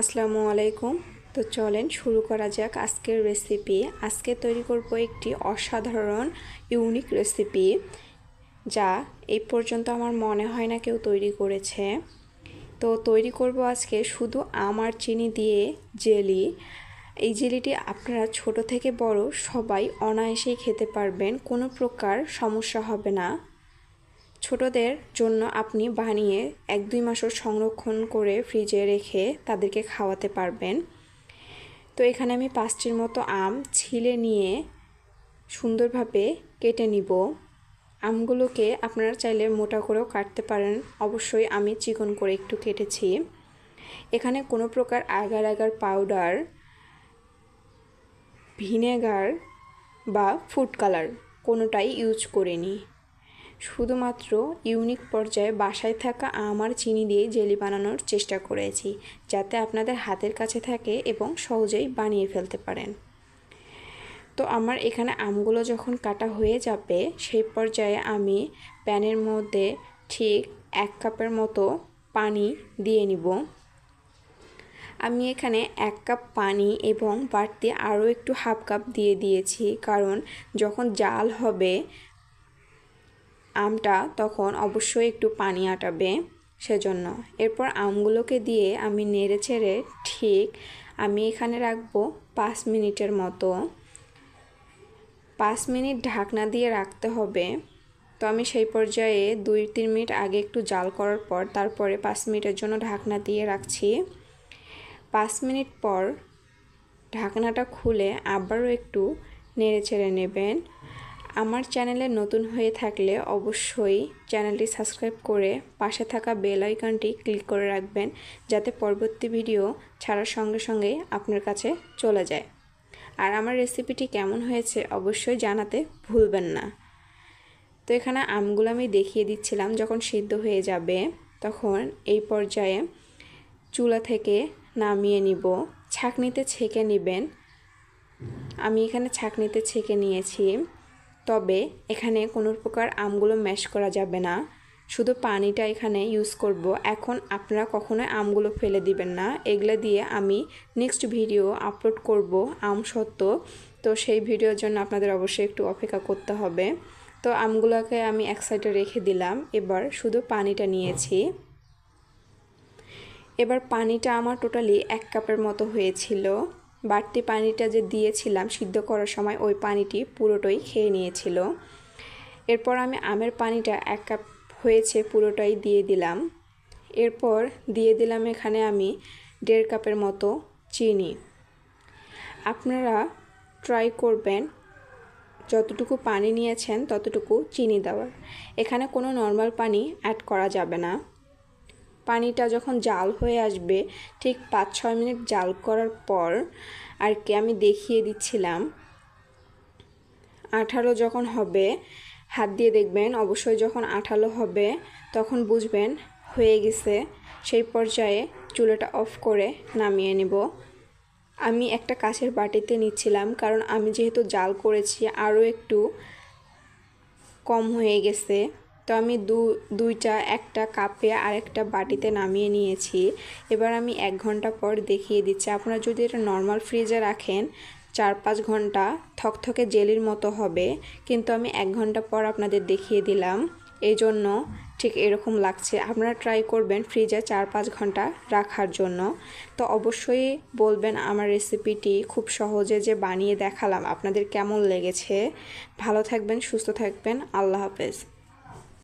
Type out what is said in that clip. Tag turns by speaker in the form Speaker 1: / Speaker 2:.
Speaker 1: আসসালামু আলাইকুম। তো চলেন শুরু করা যাক আজকের রেসিপি আজকে তৈরি করব একটি অসাধারণ ইউনিক রেসিপি যা এই পর্যন্ত আমার মনে হয় না কেউ তৈরি করেছে। তো তৈরি করব আজকে শুধু আমার চিনি দিয়ে জেলি। এই জেলিটি আপনারা ছোট থেকে বড় সবাই অনায়াসেই খেতে পারবেন, কোনো প্রকার সমস্যা হবে না। ছোটদের জন্য আপনি বানিয়ে এক দুই মাসও সংরক্ষণ করে ফ্রিজে রেখে তাদেরকে খাওয়াতে পারবেন। তো এখানে আমি পাঁচটির মতো আম ছিলে নিয়ে সুন্দরভাবে কেটে নিব। আমগুলোকে আপনারা চাইলে মোটা করেও কাটতে পারেন। অবশ্যই আমি চিকন করে একটু কেটেছি। এখানে কোনো প্রকার আগার আগার পাউডার, ভিনেগার বা ফুড কালার কোনোটাই ইউজ করিনি। শুধুমাত্র ইউনিক পর্যায়ে বাসায় থাকা আম আর চিনি দিয়ে জেলি বানানোর চেষ্টা করেছি, যাতে আপনাদের হাতের কাছে থাকে এবং সহজেই বানিয়ে ফেলতে পারেন। তো আমার এখানে আমগুলো যখন কাটা হয়ে যাবে, সেই পর্যায়ে আমি প্যানের মধ্যে ঠিক এক কাপের মতো পানি দিয়ে নিব। আমি এখানে এক কাপ পানি এবং বাড়তি আরও একটু হাফ কাপ দিয়ে দিয়েছি, কারণ যখন জাল হবে আমটা তখন অবশ্যই একটু পানি আটাবে সেজন্য। এরপর আমগুলোকে দিয়ে আমি নেড়ে ছেড়ে ঠিক আমি এখানে রাখব পাঁচ মিনিটের মতো। পাঁচ মিনিট ঢাকনা দিয়ে রাখতে হবে। তো আমি সেই পর্যায়ে দুই তিন মিনিট আগে একটু জাল করার পর তারপরে পাঁচ মিনিটের জন্য ঢাকনা দিয়ে রাখছি। পাঁচ মিনিট পর ঢাকনাটা খুলে আবারও একটু নেড়ে ছেড়ে নেবেন। আমার চ্যানেলে নতুন হয়ে থাকলে অবশ্যই চ্যানেলটি সাবস্ক্রাইব করে পাশে থাকা বেল আইকনটি ক্লিক করে রাখবেন, যাতে পরবর্তী ভিডিও ছাড়ার সঙ্গে সঙ্গে আপনার কাছে চলে যায়। আর আমার রেসিপিটি কেমন হয়েছে অবশ্যই জানাতে ভুলবেন না। তো এখানে আমগুলো আমি দেখিয়ে দিচ্ছিলাম যখন সিদ্ধ হয়ে যাবে, তখন এই পর্যায়ে চুলা থেকে নামিয়ে নিব। ছাকনিতে ছেঁকে নেবেন। আমি এখানে ছাকনিতে ছেঁকে নিয়েছি। তবে এখানে কোনো প্রকার আমগুলো ম্যাশ করা যাবে না। শুধু পানিটা এখানে ইউজ করব। এখন আপনারা কখনোই আমগুলো ফেলে দিবেন না। এগুলো দিয়ে আমি নেক্সট ভিডিও আপলোড করব আম সত্ত্ব। তো সেই ভিডিওর জন্য আপনাদের অবশ্যই একটু অপেক্ষা করতে হবে। তো আমগুলোকে আমি এক সাইডে রেখে দিলাম। এবার শুধু পানিটা নিয়েছি। এবার পানিটা আমার টোটালি এক কাপের মতো হয়েছিল। বাড়তি পানিটা যে দিয়েছিলাম সিদ্ধ করার সময়, ওই পানিটি পুরোটাই খেয়ে নিয়েছিল। এরপর আমি আমের পানিটা এক কাপ হয়েছে পুরোটাই দিয়ে দিলাম। এরপর দিয়ে দিলাম এখানে আমি দেড় কাপের মতো চিনি। আপনারা ট্রাই করবেন, যতটুকু পানি নিয়েছেন ততটুকু চিনি দেওয়ার। এখানে কোনো নর্মাল পানি অ্যাড করা যাবে না। পানিটা যখন জাল হয়ে আসবে, ঠিক পাঁচ ছয় মিনিট জাল করার পর আর কি আমি দেখিয়ে দিচ্ছিলাম। আঠালো যখন হবে, হাত দিয়ে দেখবেন, অবশ্যই যখন আঠালো হবে, তখন বুঝবেন হয়ে গেছে। সেই পর্যায়ে চুলাটা অফ করে নামিয়ে নেব। আমি একটা কাছের বাটিতে নিচ্ছিলাম, কারণ আমি যেহেতু জাল করেছি, আরও একটু কম হয়ে গেছে। তো আমি দু, দুইটা, একটা কাপে আর একটা বাটিতে নামিয়ে নিয়েছি। এবার আমি এক ঘণ্টা পর দেখিয়ে দিচ্ছি। আপনারা যদি এটা নর্মাল ফ্রিজে রাখেন চার পাঁচ ঘণ্টা থকথকে জেলির মতো হবে। কিন্তু আমি এক ঘণ্টা পর আপনাদের দেখিয়ে দিলাম। এই জন্য ঠিক এরকম লাগছে। আপনারা ট্রাই করবেন ফ্রিজে চার পাঁচ ঘণ্টা রাখার জন্য। তো অবশ্যই বলবেন আমার রেসিপিটি খুব সহজে যে বানিয়ে দেখালাম। আপনাদের কেমন লেগেছে? ভালো থাকবেন, সুস্থ থাকবেন। আল্লাহ হাফেজ।